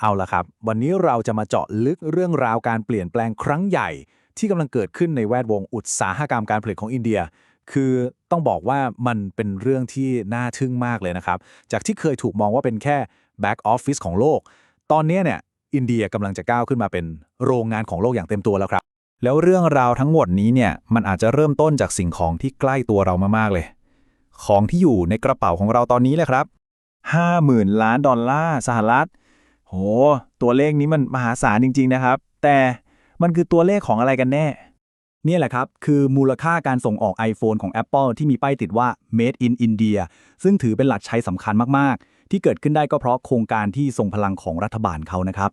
เอาละครับ วันนี้เราจะมาเจาะลึกเรื่องราวการเปลี่ยนแปลงครั้งใหญ่ ที่กำลังเกิดขึ้นในแวดวงอุตสาหกรรมการผลิตของอินเดีย คือต้องบอกว่ามันเป็นเรื่องที่น่าทึ่งมากเลยนะครับ จากที่เคยถูกมองว่าเป็นแค่ back office ของโลก ตอนนี้เนี่ยอินเดียกำลังจะก้าวขึ้นมาเป็นโรงงานของโลกอย่างเต็มตัวแล้วครับ แล้วเรื่องราวทั้งหมดนี้เนี่ยมันอาจจะเริ่มต้นจากสิ่งของที่ใกล้ตัวเรามากๆเลย ของที่อยู่ในกระเป๋าของเราตอนนี้เลยครับ 50,000 ล้านดอลลาร์สหรัฐ ตัวเลขนี้มันมหาศาลจริง ๆ นะครับ แต่มันคือตัวเลขของอะไรกันแน่เนี่ยแหละครับ คือมูลค่าการส่งออก iPhone ของ Apple ที่มีป้ายติดว่า Made in India ซึ่งถือเป็นหลักใช้สำคัญมาก ๆ ที่เกิดขึ้นได้ก็เพราะโครงการที่ทรงพลังของรัฐบาลเขานะครับ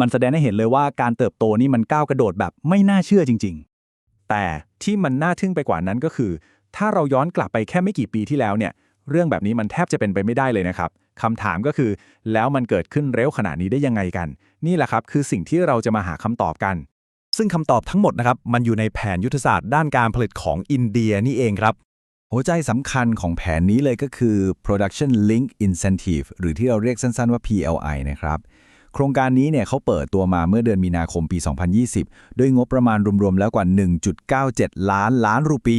มันแสดงให้เห็นเลยว่าการเติบโตนี่มันก้าวกระโดดแบบไม่น่าเชื่อจริง ๆ แต่ที่มันน่าทึ่งไปกว่านั้นก็คือ ถ้าเราย้อนกลับไปแค่ไม่กี่ปีที่แล้วเนี่ย เรื่องแบบนี้มันแทบจะเป็นไปไม่ได้เลยนะครับ คำถามก็คือ แล้วมันเกิดขึ้นเร็วขนาดนี้ได้ยังไงกัน นี่แหละครับคือสิ่งที่เราจะมาหาคำตอบกัน ซึ่งคำตอบทั้งหมดนะครับมันอยู่ในแผนยุทธศาสตร์ด้านการผลิตของอินเดียนี่เองครับ หัวใจสำคัญของแผนนี้เลยก็คือ production link incentive หรือที่เราเรียกสั้นๆว่า PLI นะครับ โครงการนี้เนี่ยเขาเปิดตัวมาเมื่อเดือนมีนาคมปี 2020 ด้วยงบประมาณรวมๆแล้วกว่า 1.97 ล้านล้านรูปี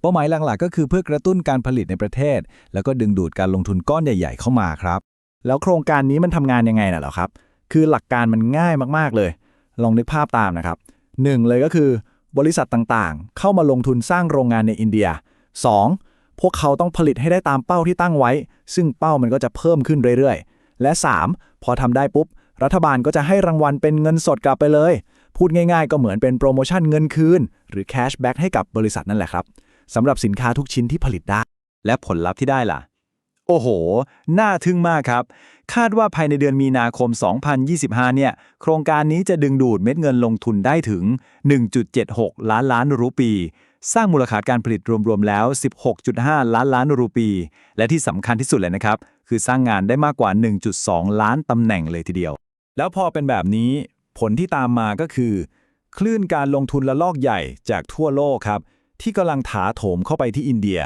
เป้าหมายหลักๆ ก็คือเพื่อกระตุ้นการผลิตในประเทศ แล้วก็ดึงดูดการลงทุนก้อนใหญ่ ๆ เข้ามาครับ แล้วโครงการนี้มันทำงานยังไงน่ะเหรอครับ คือหลักการมันง่ายมากๆเลย ลองนึกภาพตามนะครับหนึ่งเลยก็คือบริษัทต่างๆ เข้ามาลงทุนสร้างโรงงานในอินเดีย 2. พวกเขาต้องผลิตให้ได้ตามเป้าที่ตั้งไว้ ซึ่งเป้ามันก็จะเพิ่มขึ้นเรื่อยๆ และ 3. พอทำได้ปุ๊บ รัฐบาลก็จะให้รางวัลเป็นเงินสดกลับไปเลย พูดง่ายๆ ก็เหมือนเป็นโปรโมชั่นเงินคืน หรือแคชแบ็กให้กับบริษัทนั่นแหละครับสำหรับสินค้าทุกชิ้นที่ผลิตได้ และผลลัพธ์ที่ได้ล่ะ โอ้โห น่าทึ่งมากครับ คาดว่าภายในเดือนมีนาคม 2025 เนี่ย โครงการนี้จะดึงดูดเม็ดเงินลงทุนได้ถึง 1.76 ล้านล้านรูปี สร้างมูลค่าการผลิตรวมๆแล้ว 16.5 ล้านล้านรูปี และที่สำคัญที่สุดเลยนะครับ คือสร้างงานได้มากกว่า 1.2 ล้านตำแหน่งเลยทีเดียว แล้วพอเป็นแบบนี้ผลที่ตามมาก็คือ คลื่นการลงทุนระลอกใหญ่จากทั่วโลกครับ ที่กำลังถาโถมเข้าไปที่อินเดีย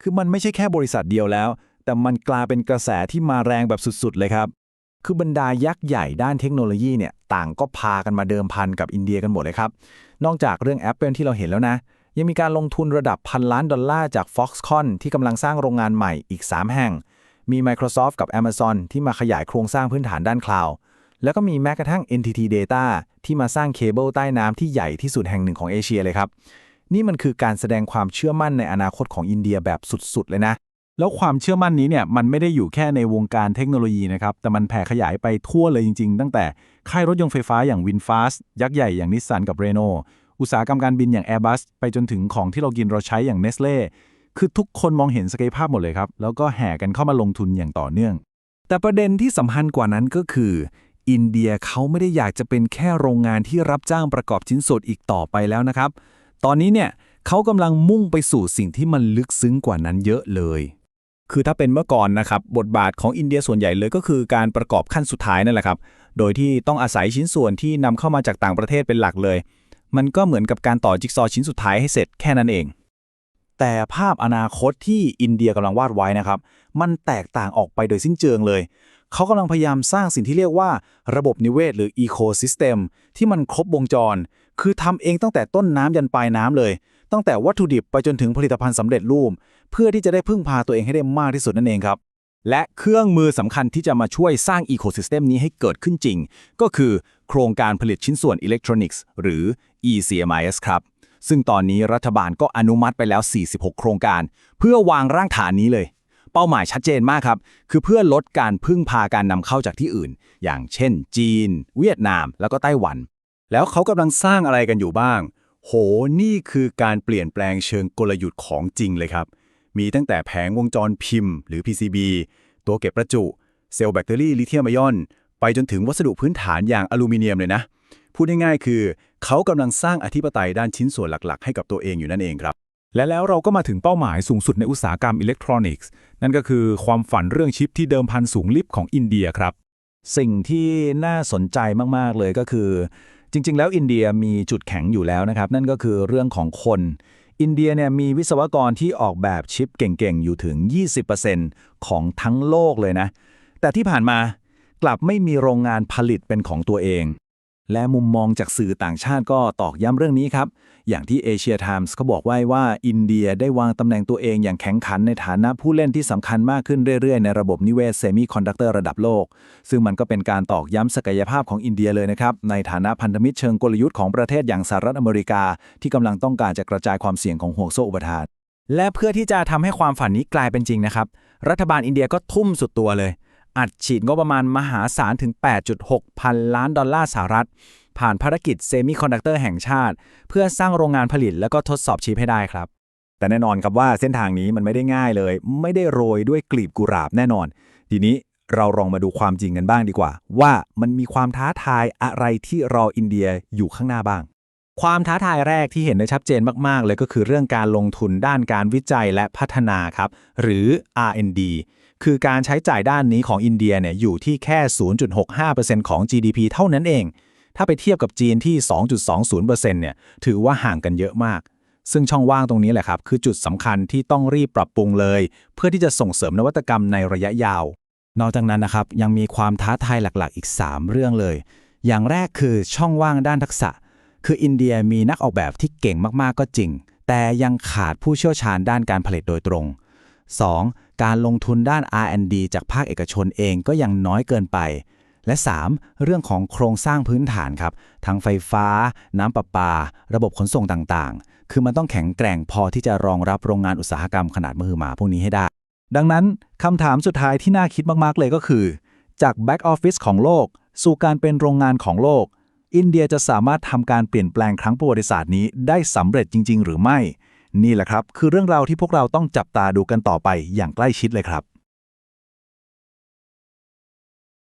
คือมันไม่ใช่แค่บริษัทเดียวแล้ว แต่มันกลายเป็นกระแสที่มาแรงแบบสุดๆเลยครับ คือบรรดายักษ์ใหญ่ด้านเทคโนโลยีเนี่ยต่างก็พากันมาเดิมพันกับอินเดียกันหมดเลยครับ นอกจากเรื่อง Apple ที่เราเห็นแล้วนะ ยังมีการลงทุนระดับพันล้านดอลลาร์จาก Foxconn ที่กำลังสร้างโรงงานใหม่อีก 3 แห่ง มี Microsoft กับ Amazon ที่มาขยายโครงสร้างพื้นฐานด้านคลาวด์ แล้วก็มีแม้กระทั่ง NTT Data ที่มาสร้างเคเบิลใต้น้ำที่ใหญ่ที่สุดแห่งหนึ่งของเอเชียเลยครับ นี่มันคือการแสดงความเชื่อมั่นในอนาคตของอินเดียแบบสุดๆ เลยนะ แล้วความเชื่อมั่นนี้เนี่ยมันไม่ได้อยู่แค่ในวงการเทคโนโลยีนะครับ แต่มันแผ่ขยายไปทั่วเลยจริง ๆ ตั้งแต่ค่ายรถยนต์ไฟฟ้าอย่าง VinFast ยักษ์ใหญ่อย่างนิสสันกับ Renault อุตสาหกรรมการบินอย่าง Airbus ไปจนถึงของที่เรากินเราใช้อย่าง Nestle คือทุกคนมองเห็นศักยภาพหมดเลยครับ แล้วก็แห่กันเข้ามาลงทุนอย่างต่อเนื่อง แต่ประเด็นที่สำคัญกว่านั้นก็คือ อินเดียเขาไม่ได้อยากจะเป็นแค่โรงงานที่รับจ้างประกอบชิ้นส่วนอีกต่อไปแล้วนะครับ ตอนนี้เนี่ยเขากำลังมุ่งไปสู่สิ่งที่มันลึกซึ้งกว่านั้นเยอะเลย คือถ้าเป็นเมื่อก่อนนะครับ บทบาทของอินเดียส่วนใหญ่เลยก็คือการประกอบขั้นสุดท้ายนั่นแหละครับ โดยที่ต้องอาศัยชิ้นส่วนที่นำเข้ามาจากต่างประเทศเป็นหลักเลย มันก็เหมือนกับการต่อจิ๊กซอว์ชิ้นสุดท้ายให้เสร็จแค่นั้นเองแต่ภาพอนาคตที่อินเดียกำลังวาดไว้นะครับ มันแตกต่างออกไปโดยสิ้นเชิงเลย เขากำลังพยายามสร้างสิ่งที่เรียกว่า ระบบนิเวศหรือ Ecosystem ที่มันครบวงจร คือทำเองตั้งแต่ต้นน้ำยันปลายน้ำเลย ตั้งแต่วัตถุดิบไปจนถึงผลิตภัณฑ์สำเร็จรูป เพื่อที่จะได้พึ่งพาตัวเองให้ได้มากที่สุดนั่นเองครับ และเครื่องมือสำคัญที่จะมาช่วยสร้าง Ecosystem นี้ให้เกิดขึ้นจริง ก็คือโครงการผลิตชิ้นส่วนอิเล็กทรอนิกส์หรือ ECMIS ครับซึ่งตอนนี้รัฐบาลก็อนุมัติไปแล้ว 46 โครงการ เพื่อวางร่างฐานนี้เลย เป้าหมายชัดเจนมากครับ คือเพื่อลดการพึ่งพาการนำเข้าจากที่อื่น อย่างเช่น จีน เวียดนาม แล้วก็ไต้หวัน แล้วเขากำลังสร้างอะไรกันอยู่บ้าง โห นี่คือการเปลี่ยนแปลงเชิงกลยุทธ์ของจริงเลยครับ มีตั้งแต่แผงวงจรพิมพ์ หรือ PCB ตัวเก็บประจุ เซลล์แบคทีรีลิเธียมไอออน ไปจนถึงวัสดุพื้นฐานอย่างอลูมิเนียมเลยนะ พูดง่ายๆคือ เขากำลังสร้างอธิปไตยด้านชิ้นส่วนหลักๆ ให้กับตัวเองอยู่นั่นเองครับ และแล้วเราก็มาถึงเป้าหมายสูงสุดในอุตสาหกรรมอิเล็กทรอนิกส์ นั่นก็คือความฝันเรื่องชิปที่เดิมพันสูงลิบของอินเดียครับ สิ่งที่น่าสนใจมาก ๆ เลยก็คือ จริง ๆ แล้วอินเดียมีจุดแข็งอยู่แล้วนะครับ นั่นก็คือเรื่องของคน อินเดียเนี่ยมีวิศวกรที่ออกแบบชิปเก่ง ๆ อยู่ถึง 20%ของทั้งโลกเลยนะ แต่ที่ผ่านมากลับไม่มีโรงงานผลิตเป็นของตัวเอง และมุมมองจากสื่อต่างชาติก็ตอกย้ำเรื่องนี้ครับ อย่างที่เอเชียไทมส์เขาบอกไว้ว่า อินเดียได้วางตำแหน่งตัวเองอย่างแข็งขันในฐานะผู้เล่นที่สำคัญมากขึ้นเรื่อยๆ ในระบบนิเวศเซมิคอนดักเตอร์ระดับโลก ซึ่งมันก็เป็นการตอกย้ำศักยภาพของอินเดียเลยนะครับ ในฐานะพันธมิตรเชิงกลยุทธ์ของประเทศอย่างสหรัฐอเมริกา ที่กำลังต้องการจะกระจายความเสี่ยงของห่วงโซ่อุปทานและเพื่อที่จะทำให้ความฝันนี้กลายเป็นจริงนะครับรัฐบาลอินเดียก็ทุ่มสุดตัวเลย อัดฉีดงบประมาณมหาศาลถึง 8.6 พันล้านดอลลาร์สหรัฐ ผ่านภารกิจเซมิคอนดักเตอร์แห่งชาติ เพื่อสร้างโรงงานผลิตแล้วก็ทดสอบชิปให้ได้ครับ แต่แน่นอนครับว่าเส้นทางนี้มันไม่ได้ง่ายเลย ไม่ได้โรยด้วยกลีบกุหลาบแน่นอน ทีนี้เราลองมาดูความจริงกันบ้างดีกว่า ว่ามันมีความท้าทายอะไรที่รออินเดียอยู่ข้างหน้าบ้าง ความท้าทายแรกที่เห็นได้ชัดเจนมาก ๆ เลยก็คือเรื่องการลงทุนด้านการวิจัยและพัฒนาครับ หรือ R&D คือการใช้จ่ายด้านนี้ของอินเดียเนี่ยอยู่ที่แค่ 0.65%ของ GDP เท่านั้นเอง ถ้าไปเทียบกับจีนที่ 2.20%เนี่ยถือว่าห่างกันเยอะมาก ซึ่งช่องว่างตรงนี้แหละครับ คือจุดสำคัญที่ต้องรีบปรับปรุงเลย เพื่อที่จะส่งเสริมนวัตกรรมในระยะยาว นอกจากนั้นนะครับยังมีความท้าทายหลักๆ อีก 3 เรื่องเลย อย่างแรกคือช่องว่างด้านทักษะ คืออินเดียมีนักออกแบบที่เก่งมากๆก็จริง แต่ยังขาดผู้เชี่ยวชาญด้านการผลิตโดยตรง 2. การลงทุนด้าน R&D จากภาคเอกชนเองก็ยังน้อยเกินไป และ 3. เรื่องของโครงสร้างพื้นฐานครับ ทั้งไฟฟ้า น้ำประปา ระบบขนส่งต่างๆ คือมันต้องแข็งแกร่งพอที่จะรองรับโรงงานอุตสาหกรรมขนาดมือหมาพวกนี้ให้ได้ ดังนั้นคำถามสุดท้ายที่น่าคิดมากๆเลยก็คือ จากแบ็กออฟฟิศของโลก สู่การเป็นโรงงานของโลก อินเดียจะสามารถทำการเปลี่ยนแปลงครั้งประวัติศาสตร์นี้ได้สำเร็จจริง ๆ หรือไม่ นี่แหละครับ คือเรื่องราวที่พวกเราต้องจับตาดูกันต่อไปอย่างใกล้ชิดเลยครับ